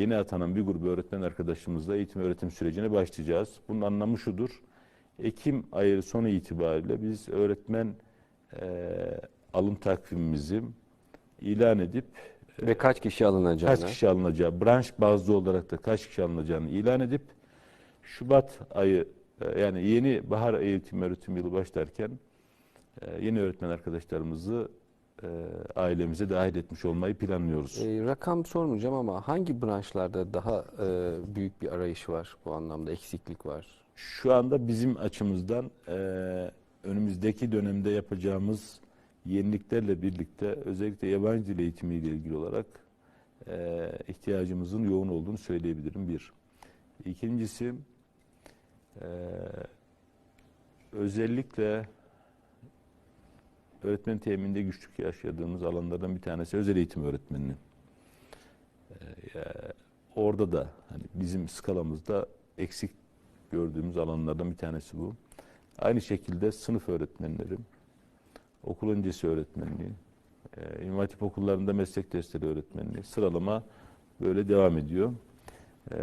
yeni atanan bir grup öğretmen arkadaşımızla eğitim öğretim sürecine başlayacağız. Bunun anlamı şudur. Ekim ayı sonu itibariyle biz öğretmen e, alım takvimimizi ilan edip Ve kaç kişi alınacağını. kaç kişi alınacağı, branş bazlı olarak da kaç kişi alınacağını ilan edip Şubat ayı e, yani yeni bahar eğitim öğretim yılı başlarken e, yeni öğretmen arkadaşlarımızı e, ailemize dahil etmiş olmayı planlıyoruz. E, rakam sormayacağım ama hangi branşlarda daha e, büyük bir arayış var bu anlamda, eksiklik var? Şu anda bizim açımızdan e, önümüzdeki dönemde yapacağımız yeniliklerle birlikte özellikle yabancı dil eğitimiyle ilgili olarak e, ihtiyacımızın yoğun olduğunu söyleyebilirim bir. İkincisi e, özellikle öğretmen temininde güçlük yaşadığımız alanlardan bir tanesi özel eğitim öğretmenliği. E, ya, orada da hani bizim skalamızda eksik gördüğümüz alanlardan bir tanesi bu. Aynı şekilde sınıf öğretmenleri, okul öncesi öğretmenliği, e, İmam okullarında meslek dersleri öğretmenliği sıralama böyle devam ediyor. E,